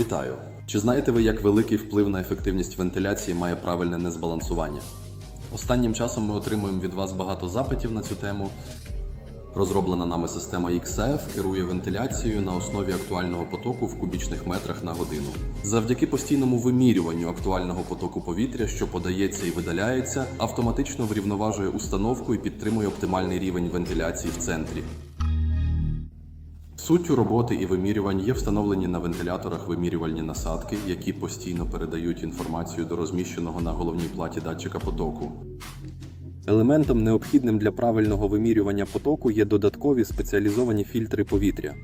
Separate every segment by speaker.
Speaker 1: Вітаю! Чи знаєте ви, як великий вплив на ефективність вентиляції має правильне незбалансування? Останнім часом ми отримуємо від вас багато запитів на цю тему. Розроблена нами система XF керує вентиляцією на основі актуального потоку в кубічних метрах на годину. Завдяки постійному вимірюванню актуального потоку повітря, що подається і видаляється, автоматично врівноважує установку і підтримує оптимальний рівень вентиляції в центрі. Суттю роботи і вимірювань є встановлені на вентиляторах вимірювальні насадки, які постійно передають інформацію до розміщеного на головній платі датчика потоку. Елементом, необхідним для правильного вимірювання потоку, є додаткові спеціалізовані фільтри повітря.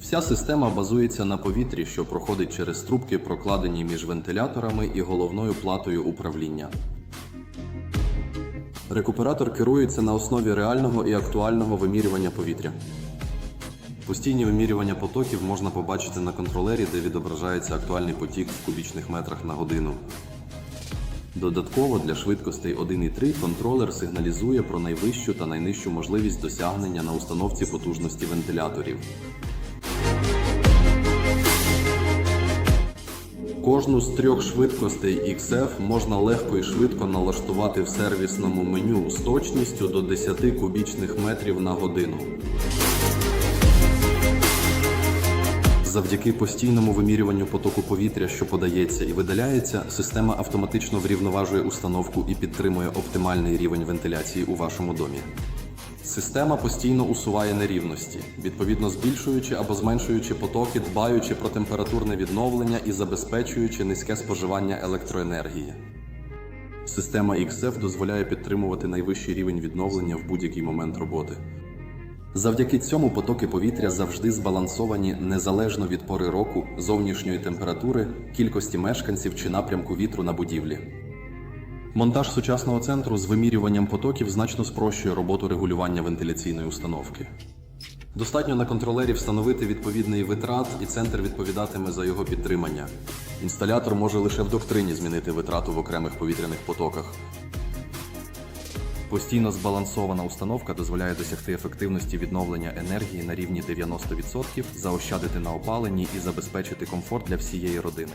Speaker 1: Вся система базується на повітрі, що проходить через трубки, прокладені між вентиляторами і головною платою управління. Рекуператор керується на основі реального і актуального вимірювання повітря. Постійні вимірювання потоків можна побачити на контролері, де відображається актуальний потік в кубічних метрах на годину. Додатково для швидкостей 1 і 3 контролер сигналізує про найвищу та найнижчу можливість досягнення на установці потужності вентиляторів. Кожну з трьох швидкостей XF можна легко і швидко налаштувати в сервісному меню з точністю до 10 кубічних метрів на годину. Завдяки постійному вимірюванню потоку повітря, що подається і видаляється, система автоматично врівноважує установку і підтримує оптимальний рівень вентиляції у вашому домі. Система постійно усуває нерівності, відповідно збільшуючи або зменшуючи потоки, дбаючи про температурне відновлення і забезпечуючи низьке споживання електроенергії. Система XF дозволяє підтримувати найвищий рівень відновлення в будь-який момент роботи. Завдяки цьому потоки повітря завжди збалансовані незалежно від пори року, зовнішньої температури, кількості мешканців чи напрямку вітру на будівлі. Монтаж сучасного центру з вимірюванням потоків значно спрощує роботу регулювання вентиляційної установки. Достатньо на контролері встановити відповідний витрат, і центр відповідатиме за його підтримання. Інсталятор може лише в доктрині змінити витрату в окремих повітряних потоках, Постійно збалансована установка дозволяє досягти ефективності відновлення енергії на рівні 90%, заощадити на опаленні і забезпечити комфорт для всієї родини.